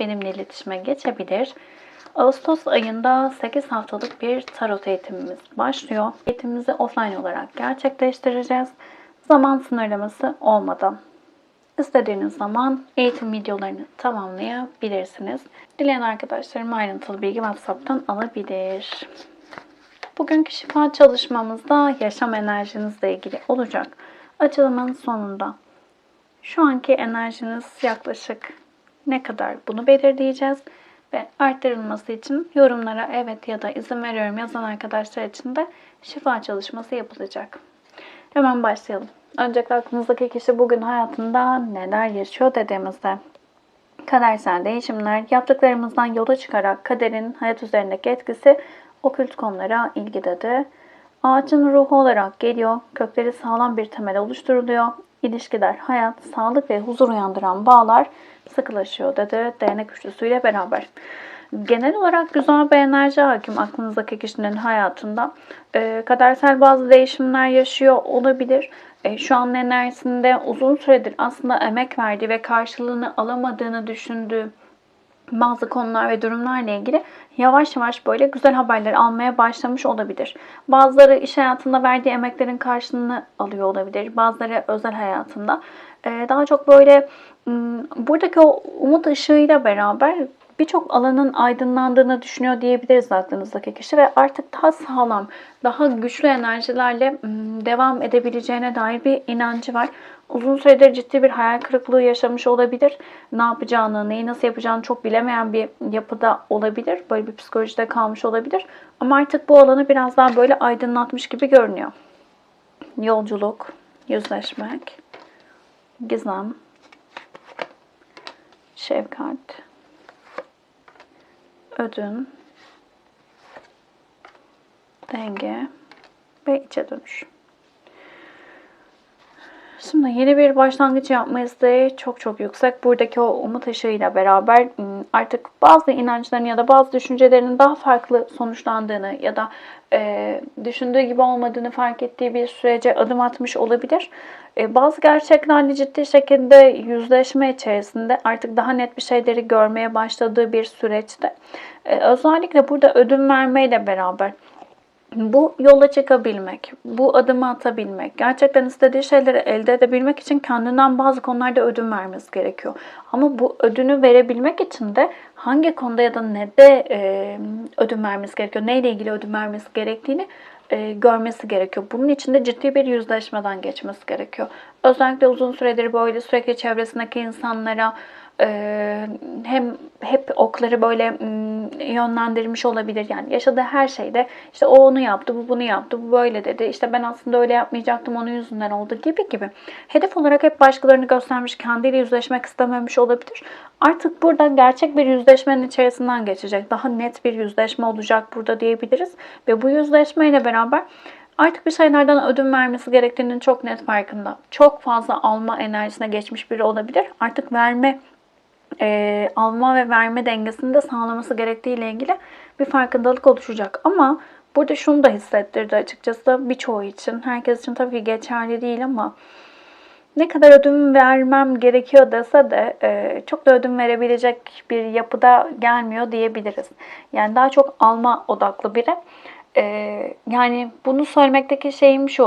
benimle iletişime geçebilir. Ağustos ayında 8 haftalık bir tarot eğitimimiz başlıyor. Eğitimimizi offline olarak gerçekleştireceğiz. Zaman sınırlaması olmadan. İstediğiniz zaman eğitim videolarını tamamlayabilirsiniz. Dileyen arkadaşlarım ayrıntılı bilgi WhatsApp'tan alabilir. Bugünkü şifa çalışmamızda yaşam enerjinizle ilgili olacak. Açılımın sonunda şu anki enerjiniz yaklaşık ne kadar bunu belirleyeceğiz ve arttırılması için yorumlara evet ya da izin veriyorum yazan arkadaşlar için de şifa çalışması yapılacak. Hemen başlayalım. Öncelikle aklınızdaki kişi bugün hayatında neler yaşıyor dediğimizde kadersel değişimler yaptıklarımızdan yola çıkarak kaderin hayat üzerindeki etkisi okült konulara ilgidedir. Ağacın ruhu olarak geliyor, kökleri sağlam bir temel oluşturuluyor. İlişkiler, hayat, sağlık ve huzur uyandıran bağlar sıkılaşıyor dedi değnek üçlüsüyle beraber. Genel olarak güzel bir enerji hakim aklınızdaki kişinin hayatında. E, kadersel bazı değişimler yaşıyor olabilir. E, şu an enerjisinde uzun süredir aslında emek verdiği ve karşılığını alamadığını düşündüğü bazı konular ve durumlarla ilgili yavaş yavaş böyle güzel haberler almaya başlamış olabilir. Bazıları iş hayatında verdiği emeklerin karşılığını alıyor olabilir. Bazıları özel hayatında. Ee, daha çok böyle buradaki o umut ışığıyla beraber birçok alanın aydınlandığını düşünüyor diyebiliriz aklınızdaki kişi ve artık daha sağlam, daha güçlü enerjilerle devam edebileceğine dair bir inancı var. Uzun süredir ciddi bir hayal kırıklığı yaşamış olabilir. Ne yapacağını, neyi nasıl yapacağını çok bilemeyen bir yapıda olabilir. Böyle bir psikolojide kalmış olabilir. Ama artık bu alanı biraz daha böyle aydınlatmış gibi görünüyor. Yolculuk, yüzleşmek, gizem, şefkat, ödün, denge ve içe dönüş. Şimdi yeni bir başlangıç yapma isteği çok çok yüksek. Buradaki o umut ışığıyla beraber artık bazı inançların ya da bazı düşüncelerinin daha farklı sonuçlandığını ya da e, düşündüğü gibi olmadığını fark ettiği bir sürece adım atmış olabilir. E, bazı gerçeklerle ciddi şekilde yüzleşme içerisinde artık daha net bir şeyleri görmeye başladığı bir süreçte. E, özellikle burada ödün vermeyle beraber bu yola çıkabilmek, bu adımı atabilmek, gerçekten istediği şeyleri elde edebilmek için kendinden bazı konularda ödün vermesi gerekiyor. Ama bu ödünü verebilmek için de hangi konuda ya da ne de e, ödün vermesi gerekiyor, neyle ilgili ödün vermesi gerektiğini e, görmesi gerekiyor. Bunun için de ciddi bir yüzleşmeden geçmesi gerekiyor. Özellikle uzun süredir böyle sürekli çevresindeki insanlara hem hep okları böyle yönlendirmiş olabilir. Yani yaşadığı her şeyde işte o onu yaptı, bu bunu yaptı, bu böyle dedi. İşte ben aslında öyle yapmayacaktım, onun yüzünden oldu gibi gibi. Hedef olarak hep başkalarını göstermiş, kendiyle yüzleşmek istememiş olabilir. Artık burada gerçek bir yüzleşmenin içerisinden geçecek. Daha net bir yüzleşme olacak burada diyebiliriz. Ve bu yüzleşmeyle beraber artık bir şeylerden ödün vermesi gerektiğinin çok net farkında. Çok fazla alma enerjisine geçmiş biri olabilir. Artık verme e, alma ve verme dengesini de sağlaması gerektiği ile ilgili bir farkındalık oluşacak. Ama burada şunu da hissettirdi açıkçası birçoğu için. Herkes için tabii geçerli değil ama ne kadar ödün vermem gerekiyor dese de e, çok da ödün verebilecek bir yapıda gelmiyor diyebiliriz. Yani daha çok alma odaklı biri. E, yani bunu söylemekteki şeyim şu.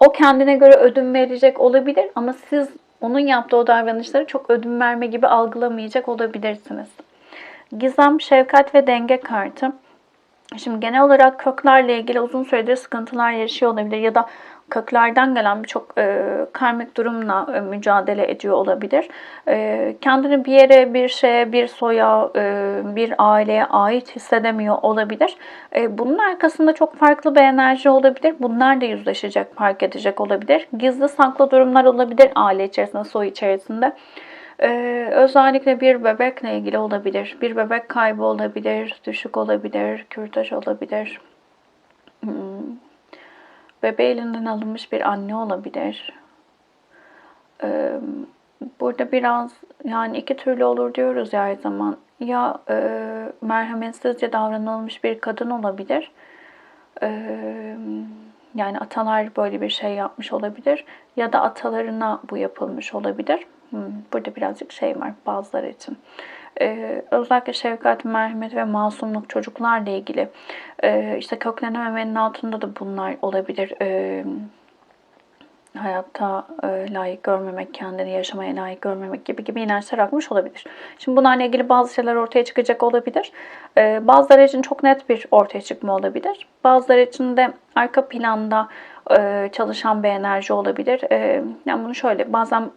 O kendine göre ödün verecek olabilir ama siz onun yaptığı o davranışları çok ödün verme gibi algılamayacak olabilirsiniz. Gizem, şefkat ve denge kartı. Şimdi genel olarak köklerle ilgili uzun süredir sıkıntılar yaşıyor olabilir ya da köklerden gelen birçok e, karmik durumla e, mücadele ediyor olabilir. E, kendini bir yere, bir şeye, bir soya, e, bir aileye ait hissedemiyor olabilir. E, bunun arkasında çok farklı bir enerji olabilir. Bunlar da yüzleşecek, fark edecek olabilir. Gizli saklı durumlar olabilir aile içerisinde, soy içerisinde. Ee, özellikle bir bebekle ilgili olabilir. Bir bebek kaybı olabilir, düşük olabilir, kürtaj olabilir. Hmm. Bebeği elinden alınmış bir anne olabilir. Ee, burada biraz yani iki türlü olur diyoruz ya her zaman. Ya e, merhametsizce davranılmış bir kadın olabilir. Ee, yani atalar böyle bir şey yapmış olabilir. Ya da atalarına bu yapılmış olabilir. Hmm, burada birazcık şey var bazıları için. Ee, özellikle şefkat, merhamet ve masumluk çocuklarla ilgili. Ee, işte köklenememenin altında da bunlar olabilir. Ee, hayatta e, layık görmemek, kendini yaşamaya layık görmemek gibi gibi inançlar akmış olabilir. Şimdi bunlarla ilgili bazı şeyler ortaya çıkacak olabilir. E, bazıları için çok net bir ortaya çıkma olabilir. Bazıları için de arka planda e, çalışan bir enerji olabilir. E, yani bunu şöyle bazen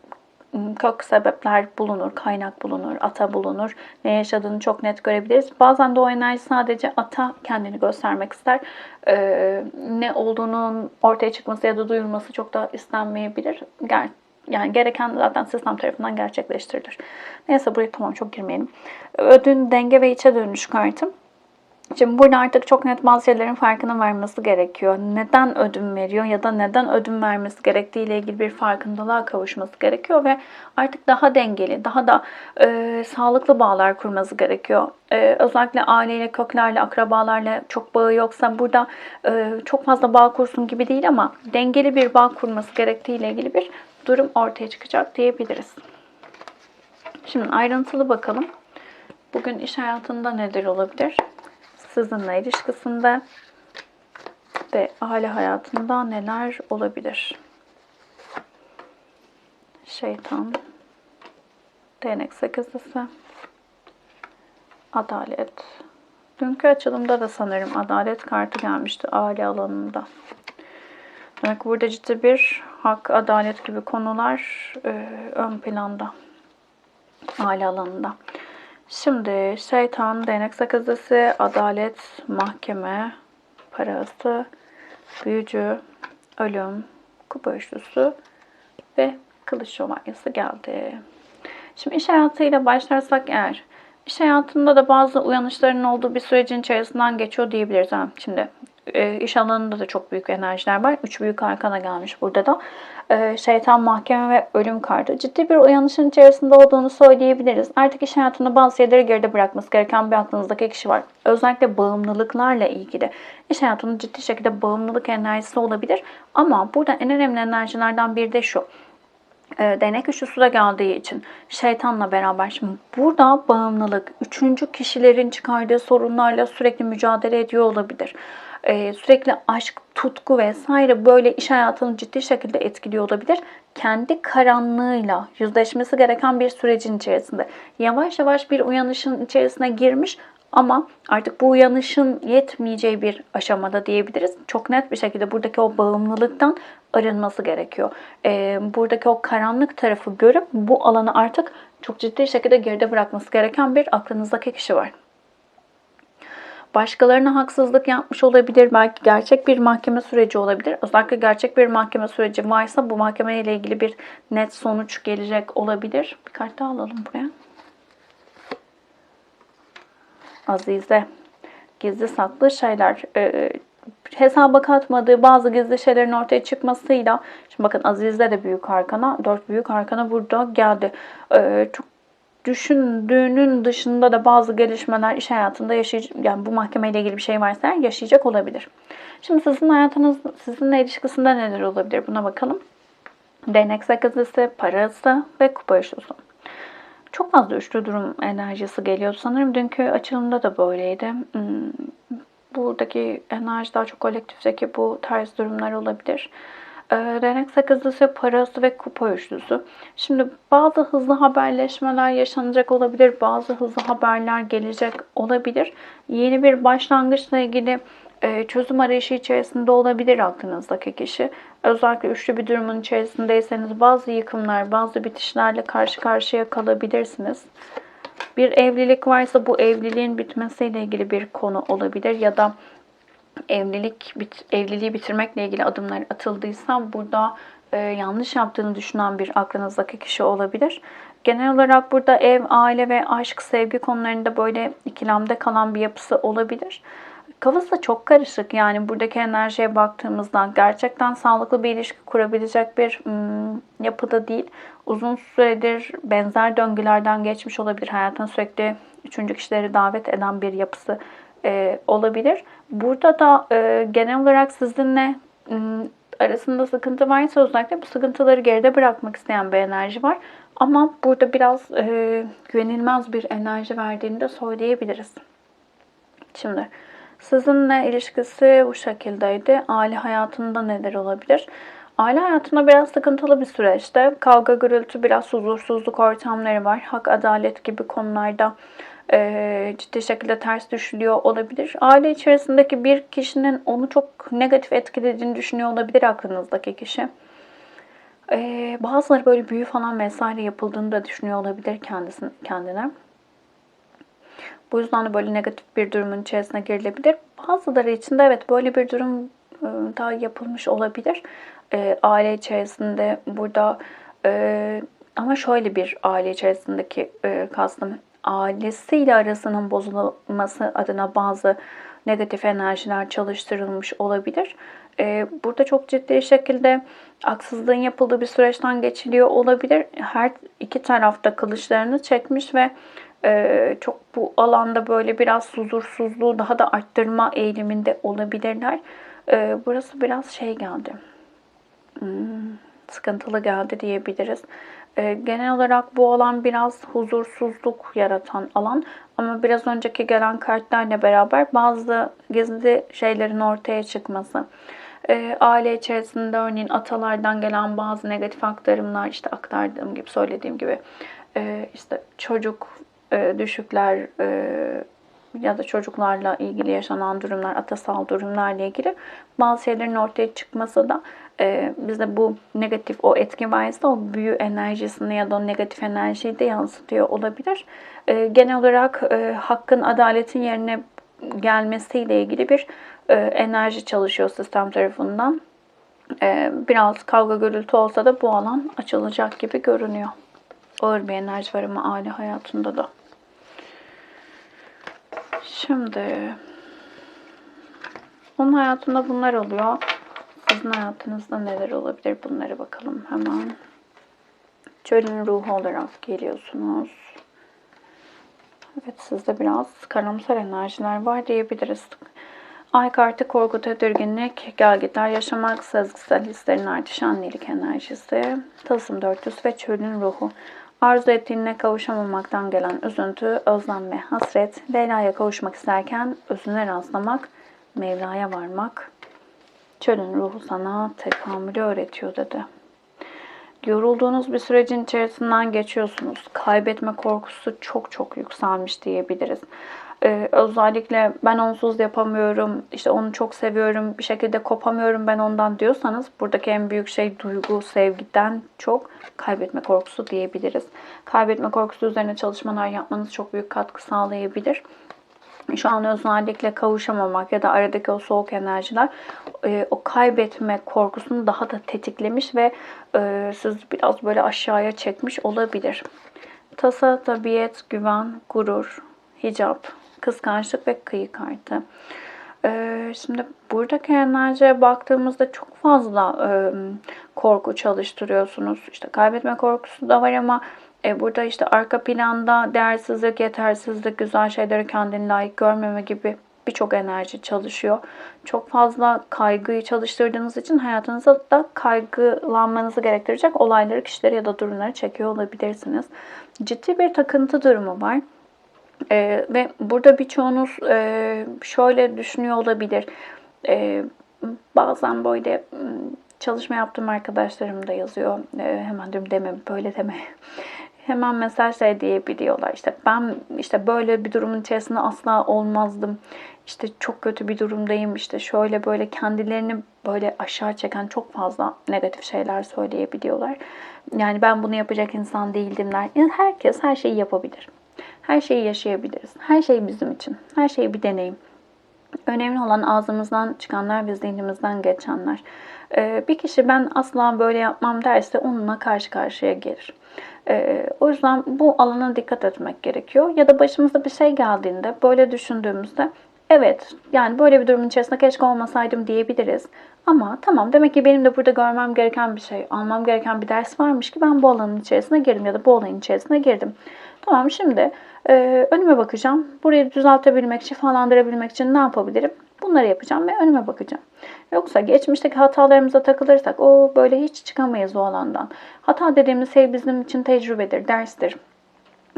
kök sebepler bulunur, kaynak bulunur, ata bulunur. Ne yaşadığını çok net görebiliriz. Bazen de o enerji sadece ata kendini göstermek ister. Ee, ne olduğunun ortaya çıkması ya da duyulması çok da istenmeyebilir. Ger yani gereken zaten sistem tarafından gerçekleştirilir. Neyse buraya tamam çok girmeyelim. Ödün, denge ve içe dönüş kartım. Şimdi burada artık çok net bazı şeylerin farkına varması gerekiyor. Neden ödün veriyor ya da neden ödün vermesi gerektiği ile ilgili bir farkındalığa kavuşması gerekiyor ve artık daha dengeli, daha da e, sağlıklı bağlar kurması gerekiyor. E, özellikle aileyle, köklerle, akrabalarla çok bağı yoksa burada e, çok fazla bağ kursun gibi değil ama dengeli bir bağ kurması gerektiği ile ilgili bir durum ortaya çıkacak diyebiliriz. Şimdi ayrıntılı bakalım. Bugün iş hayatında neler olabilir? Sizinle ilişkisinde ve aile hayatında neler olabilir? Şeytan, değnek sekizlisi, adalet. Dünkü açılımda da sanırım adalet kartı gelmişti aile alanında. Demek burada ciddi bir hak, adalet gibi konular e, ön planda aile alanında. Şimdi şeytan, değnek sakızlısı, adalet, mahkeme, parası, büyücü, ölüm, kupa üçlüsü ve kılıç şövalyesi geldi. Şimdi iş hayatıyla başlarsak eğer, iş hayatında da bazı uyanışların olduğu bir sürecin içerisinden geçiyor diyebiliriz. Şimdi e, iş alanında da çok büyük enerjiler var. Üç büyük arkana gelmiş burada da. E, şeytan, mahkeme ve ölüm kartı. Ciddi bir uyanışın içerisinde olduğunu söyleyebiliriz. Artık iş hayatında bazı şeyleri geride bırakması gereken bir aklınızdaki kişi var. Özellikle bağımlılıklarla ilgili. İş hayatında ciddi şekilde bağımlılık enerjisi olabilir. Ama burada en önemli enerjilerden biri de şu e, denek üçlüsü de geldiği için şeytanla beraber şimdi burada bağımlılık üçüncü kişilerin çıkardığı sorunlarla sürekli mücadele ediyor olabilir. Ee, sürekli aşk, tutku vesaire böyle iş hayatını ciddi şekilde etkiliyor olabilir. Kendi karanlığıyla yüzleşmesi gereken bir sürecin içerisinde. Yavaş yavaş bir uyanışın içerisine girmiş ama artık bu uyanışın yetmeyeceği bir aşamada diyebiliriz. Çok net bir şekilde buradaki o bağımlılıktan arınması gerekiyor. Ee, buradaki o karanlık tarafı görüp bu alanı artık çok ciddi şekilde geride bırakması gereken bir aklınızdaki kişi var başkalarına haksızlık yapmış olabilir. Belki gerçek bir mahkeme süreci olabilir. Özellikle gerçek bir mahkeme süreci varsa bu mahkeme ile ilgili bir net sonuç gelecek olabilir. Bir kart daha alalım buraya. Azize. Gizli saklı şeyler. Ee, hesaba katmadığı bazı gizli şeylerin ortaya çıkmasıyla şimdi bakın Azize de büyük arkana, dört büyük arkana burada geldi. Ee, çok düşündüğünün dışında da bazı gelişmeler iş hayatında yaşayacak, yani bu mahkemeyle ilgili bir şey varsa yaşayacak olabilir. Şimdi sizin hayatınız, sizinle ilişkisinde neler olabilir buna bakalım. Değnek sakızlısı, parası ve kupa üçlüsü. Çok fazla üçlü durum enerjisi geliyor. Sanırım dünkü açılımda da böyleydi. Hmm, buradaki enerji daha çok kolektifteki bu tarz durumlar olabilir. Renek ee, sakızlısı, parası ve kupa üçlüsü. Şimdi bazı hızlı haberleşmeler yaşanacak olabilir. Bazı hızlı haberler gelecek olabilir. Yeni bir başlangıçla ilgili e, çözüm arayışı içerisinde olabilir aklınızdaki kişi. Özellikle üçlü bir durumun içerisindeyseniz bazı yıkımlar, bazı bitişlerle karşı karşıya kalabilirsiniz. Bir evlilik varsa bu evliliğin bitmesiyle ilgili bir konu olabilir ya da evlilik bit, evliliği bitirmekle ilgili adımlar atıldıysa burada e, yanlış yaptığını düşünen bir aklınızdaki kişi olabilir. Genel olarak burada ev, aile ve aşk, sevgi konularında böyle ikilemde kalan bir yapısı olabilir. Kafası da çok karışık. Yani buradaki enerjiye baktığımızda gerçekten sağlıklı bir ilişki kurabilecek bir ım, yapıda değil. Uzun süredir benzer döngülerden geçmiş olabilir. Hayatına sürekli üçüncü kişileri davet eden bir yapısı e, olabilir. Burada da e, genel olarak sizinle arasında sıkıntı varsa özellikle bu sıkıntıları geride bırakmak isteyen bir enerji var. Ama burada biraz e, güvenilmez bir enerji verdiğini de söyleyebiliriz. Şimdi sizinle ilişkisi bu şekildeydi. Aile hayatında neler olabilir? Aile hayatında biraz sıkıntılı bir süreçte. Kavga, gürültü, biraz huzursuzluk ortamları var. Hak, adalet gibi konularda e, ciddi şekilde ters düşülüyor olabilir. Aile içerisindeki bir kişinin onu çok negatif etkilediğini düşünüyor olabilir aklınızdaki kişi. E, bazıları böyle büyü falan vesaire yapıldığını da düşünüyor olabilir kendisine, kendine. Bu yüzden de böyle negatif bir durumun içerisine girilebilir. Bazıları için de evet böyle bir durum e, daha yapılmış olabilir. E, aile içerisinde burada e, ama şöyle bir aile içerisindeki e, kastım ailesiyle arasının bozulması adına bazı negatif enerjiler çalıştırılmış olabilir. E, burada çok ciddi şekilde haksızlığın yapıldığı bir süreçten geçiliyor olabilir. Her iki tarafta kılıçlarını çekmiş ve e, çok bu alanda böyle biraz huzursuzluğu daha da arttırma eğiliminde olabilirler. E, burası biraz şey geldi. Hmm, sıkıntılı geldi diyebiliriz. E, genel olarak bu alan biraz huzursuzluk yaratan alan. Ama biraz önceki gelen kartlarla beraber bazı gizli şeylerin ortaya çıkması. E, aile içerisinde örneğin atalardan gelen bazı negatif aktarımlar işte aktardığım gibi söylediğim gibi e, işte çocuk e, düşükler e, ya da çocuklarla ilgili yaşanan durumlar, atasal durumlarla ilgili bazı şeylerin ortaya çıkması da e, bize bu negatif o etki varsa o büyü enerjisini ya da o negatif enerjiyi de yansıtıyor olabilir. E, genel olarak e, hakkın, adaletin yerine gelmesiyle ilgili bir e, enerji çalışıyor sistem tarafından. E, biraz kavga gürültü olsa da bu alan açılacak gibi görünüyor. Ağır bir enerji var ama aile hayatında da. Şimdi onun hayatında bunlar oluyor. Sizin hayatınızda neler olabilir bunlara bakalım hemen. Çölün ruhu olarak geliyorsunuz. Evet sizde biraz karamsar enerjiler var diyebiliriz. Ay kartı korku, tedirginlik, gelgitler yaşamak, sezgisel hislerin artışı, annelik enerjisi, tılsım dörtlüsü ve çölün ruhu. Arzu ettiğine kavuşamamaktan gelen üzüntü, özlem ve hasret, Leyla'ya kavuşmak isterken özüne rastlamak, Mevla'ya varmak, çölün ruhu sana tekamülü öğretiyor dedi. Yorulduğunuz bir sürecin içerisinden geçiyorsunuz. Kaybetme korkusu çok çok yükselmiş diyebiliriz. Ee, özellikle ben onsuz yapamıyorum, işte onu çok seviyorum, bir şekilde kopamıyorum ben ondan diyorsanız buradaki en büyük şey duygu, sevgiden çok kaybetme korkusu diyebiliriz. Kaybetme korkusu üzerine çalışmalar yapmanız çok büyük katkı sağlayabilir. Şu an özellikle kavuşamamak ya da aradaki o soğuk enerjiler e, o kaybetme korkusunu daha da tetiklemiş ve e, siz biraz böyle aşağıya çekmiş olabilir. Tasa, tabiyet, güven, gurur, hicap, kıskançlık ve kıyı kartı. Ee, şimdi buradaki enerjiye baktığımızda çok fazla e, korku çalıştırıyorsunuz. İşte kaybetme korkusu da var ama e, burada işte arka planda değersizlik, yetersizlik, güzel şeyleri kendine layık görmeme gibi birçok enerji çalışıyor. Çok fazla kaygıyı çalıştırdığınız için hayatınıza da kaygılanmanızı gerektirecek olayları, kişileri ya da durumları çekiyor olabilirsiniz. Ciddi bir takıntı durumu var. E, ve burada birçoğunuz e, şöyle düşünüyor olabilir. E, bazen böyle çalışma yaptığım arkadaşlarım da yazıyor. E, hemen diyorum deme böyle deme. Hemen mesaj şey diyebiliyorlar. İşte ben işte böyle bir durumun içerisinde asla olmazdım. İşte çok kötü bir durumdayım. İşte şöyle böyle kendilerini böyle aşağı çeken çok fazla negatif şeyler söyleyebiliyorlar. Yani ben bunu yapacak insan değildimler. Yani herkes her şeyi yapabilir. Her şeyi yaşayabiliriz. Her şey bizim için. Her şey bir deneyim. Önemli olan ağzımızdan çıkanlar ve zihnimizden geçenler. E, bir kişi ben asla böyle yapmam derse onunla karşı karşıya gelir. E, o yüzden bu alana dikkat etmek gerekiyor. Ya da başımıza bir şey geldiğinde böyle düşündüğümüzde evet yani böyle bir durumun içerisinde keşke olmasaydım diyebiliriz. Ama tamam demek ki benim de burada görmem gereken bir şey, almam gereken bir ders varmış ki ben bu alanın içerisine girdim ya da bu olayın içerisine girdim. Tamam şimdi e, önüme bakacağım. Burayı düzeltebilmek, şifalandırabilmek için ne yapabilirim? Bunları yapacağım ve önüme bakacağım. Yoksa geçmişteki hatalarımıza takılırsak o böyle hiç çıkamayız o alandan. Hata dediğimiz şey bizim için tecrübedir, derstir.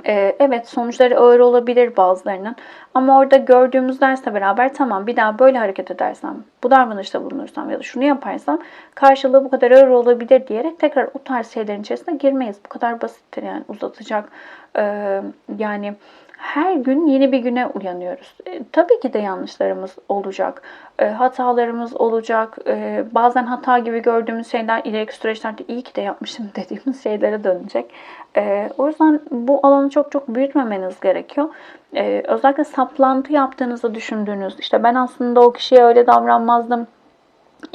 Ee, evet sonuçları ağır olabilir bazılarının ama orada gördüğümüz dersle beraber tamam bir daha böyle hareket edersem, bu davranışta bulunursam ya da şunu yaparsam karşılığı bu kadar ağır olabilir diyerek tekrar o tarz şeylerin içerisine girmeyiz. Bu kadar basittir yani uzatacak. Ee, yani her gün yeni bir güne uyanıyoruz. E, tabii ki de yanlışlarımız olacak. E, hatalarımız olacak. E, bazen hata gibi gördüğümüz şeyler ileriki süreçlerde iyi ki de yapmışım dediğimiz şeylere dönecek. E, o yüzden bu alanı çok çok büyütmemeniz gerekiyor. E, özellikle saplantı yaptığınızı düşündüğünüz, işte ben aslında o kişiye öyle davranmazdım.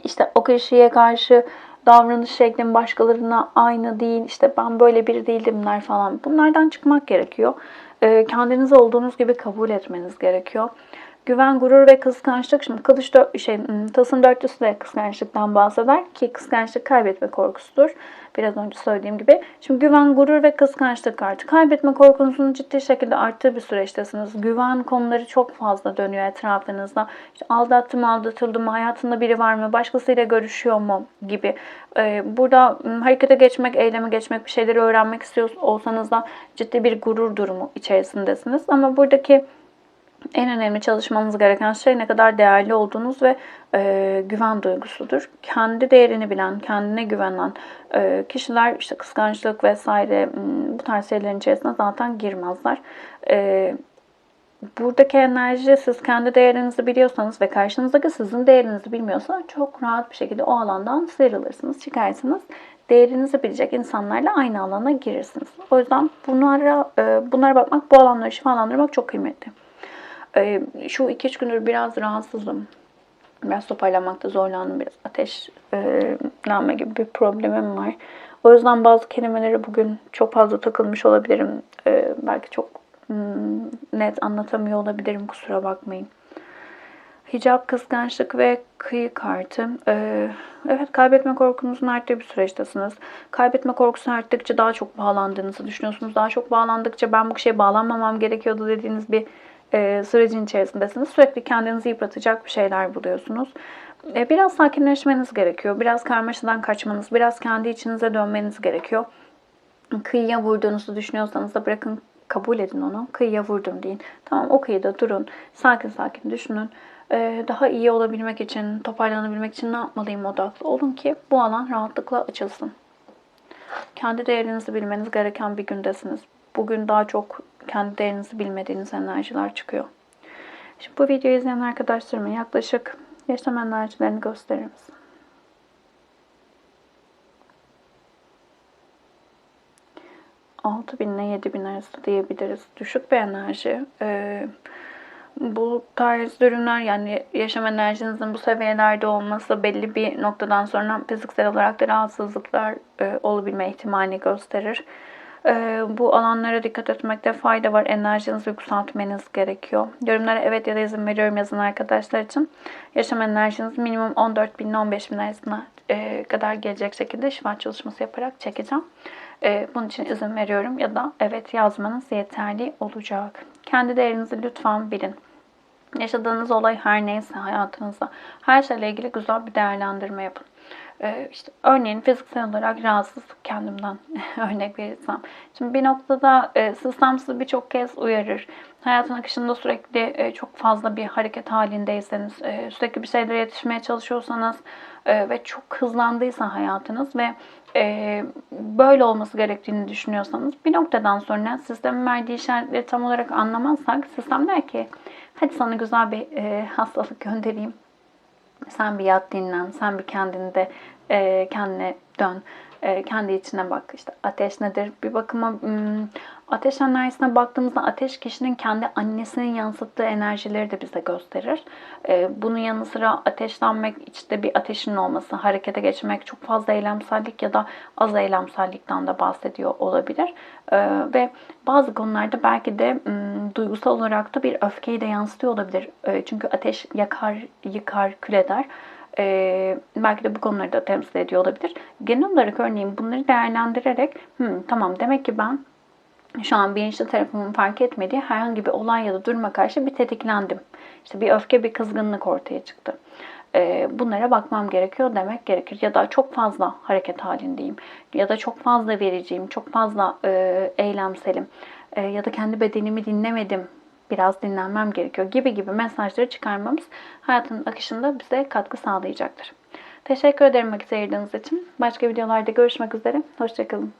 İşte o kişiye karşı davranış şeklim başkalarına aynı değil. İşte ben böyle biri değildimler falan. Bunlardan çıkmak gerekiyor. E, kendinizi olduğunuz gibi kabul etmeniz gerekiyor. Güven, gurur ve kıskançlık. Şimdi kılıç dört, şey, hmm, tasın dörtlüsü de kıskançlıktan bahseder ki kıskançlık kaybetme korkusudur. Biraz önce söylediğim gibi. Şimdi güven, gurur ve kıskançlık kartı. Kaybetme korkunuzun ciddi şekilde arttığı bir süreçtesiniz. Güven konuları çok fazla dönüyor etrafınızda. İşte aldattım, aldatıldım, hayatında biri var mı, başkasıyla görüşüyor mu gibi. Ee, burada hmm, harekete geçmek, eyleme geçmek, bir şeyleri öğrenmek istiyor olsanız da ciddi bir gurur durumu içerisindesiniz. Ama buradaki en önemli çalışmanız gereken şey ne kadar değerli olduğunuz ve e, güven duygusudur. Kendi değerini bilen, kendine güvenen e, kişiler işte kıskançlık vesaire bu tarz şeylerin içerisine zaten girmezler. E, buradaki enerji siz kendi değerinizi biliyorsanız ve karşınızdaki sizin değerinizi bilmiyorsa çok rahat bir şekilde o alandan sıyrılırsınız, çıkarsınız. Değerinizi bilecek insanlarla aynı alana girirsiniz. O yüzden bunlara, e, bunlara bakmak, bu alanları şifalandırmak çok kıymetli. Ee, şu iki üç gündür biraz rahatsızım. Biraz toparlamakta zorlandım. Biraz ateşlenme gibi bir problemim var. O yüzden bazı kelimeleri bugün çok fazla takılmış olabilirim. Ee, belki çok hmm, net anlatamıyor olabilirim. Kusura bakmayın. Hicap, kıskançlık ve kıyı kartı. Ee, evet kaybetme korkunuzun arttığı bir süreçtesiniz. Kaybetme korkusu arttıkça daha çok bağlandığınızı düşünüyorsunuz. Daha çok bağlandıkça ben bu şeye bağlanmamam gerekiyordu dediğiniz bir e, sürecin içerisindesiniz. Sürekli kendinizi yıpratacak bir şeyler buluyorsunuz. E, biraz sakinleşmeniz gerekiyor. Biraz karmaşadan kaçmanız, biraz kendi içinize dönmeniz gerekiyor. Kıyıya vurduğunuzu düşünüyorsanız da bırakın kabul edin onu. Kıyıya vurdum deyin. Tamam o kıyıda durun. Sakin sakin düşünün. Ee, daha iyi olabilmek için, toparlanabilmek için ne yapmalıyım odaklı olun ki bu alan rahatlıkla açılsın. Kendi değerinizi bilmeniz gereken bir gündesiniz. Bugün daha çok kendi değerinizi bilmediğiniz enerjiler çıkıyor. Şimdi bu videoyu izleyen arkadaşlarıma yaklaşık yaşam enerjilerini gösterir misin? bin ile 7000 arası diyebiliriz. Düşük bir enerji. Ee, bu tarz ürünler yani yaşam enerjinizin bu seviyelerde olması belli bir noktadan sonra fiziksel olarak da rahatsızlıklar e, olabilme ihtimalini gösterir. Ee, bu alanlara dikkat etmekte fayda var. Enerjinizi yükseltmeniz gerekiyor. Yorumlara evet ya da izin veriyorum yazın arkadaşlar için. Yaşam enerjiniz minimum 14 bin ile 15 bin arasında e, kadar gelecek şekilde şifa çalışması yaparak çekeceğim. E, bunun için izin veriyorum ya da evet yazmanız yeterli olacak. Kendi değerinizi lütfen bilin. Yaşadığınız olay her neyse hayatınızda her şeyle ilgili güzel bir değerlendirme yapın. Ee, işte örneğin fiziksel olarak rahatsızlık kendimden örnek verirsem. Şimdi bir noktada sistem sizi birçok kez uyarır. Hayatın akışında sürekli e, çok fazla bir hareket halindeyseniz, e, sürekli bir şeylere yetişmeye çalışıyorsanız e, ve çok hızlandıysa hayatınız ve böyle olması gerektiğini düşünüyorsanız bir noktadan sonra sistemin verdiği işaretleri tam olarak anlamazsak sistem der ki hadi sana güzel bir hastalık göndereyim sen bir yat dinlen, sen bir kendinde e, kendine dön, e, kendi içine bak. İşte ateş nedir? Bir bakıma hmm, Ateş enerjisine baktığımızda ateş kişinin kendi annesinin yansıttığı enerjileri de bize gösterir. Ee, bunun yanı sıra ateşlenmek, içte bir ateşin olması, harekete geçmek, çok fazla eylemsellik ya da az eylemsellikten de bahsediyor olabilir. Ee, ve bazı konularda belki de ım, duygusal olarak da bir öfkeyi de yansıtıyor olabilir. Ee, çünkü ateş yakar, yıkar, kül eder. Ee, belki de bu konuları da temsil ediyor olabilir. Genel olarak örneğin bunları değerlendirerek "Hmm, tamam demek ki ben şu an bilinçli tarafımın fark etmediği herhangi bir olay ya da duruma karşı bir tetiklendim. İşte bir öfke, bir kızgınlık ortaya çıktı. Ee, bunlara bakmam gerekiyor demek gerekir. Ya da çok fazla hareket halindeyim. Ya da çok fazla vericiyim, çok fazla e, eylemselim. E, ya da kendi bedenimi dinlemedim biraz dinlenmem gerekiyor gibi gibi mesajları çıkarmamız hayatın akışında bize katkı sağlayacaktır. Teşekkür ederim vakit ayırdığınız için. Başka videolarda görüşmek üzere. Hoşçakalın.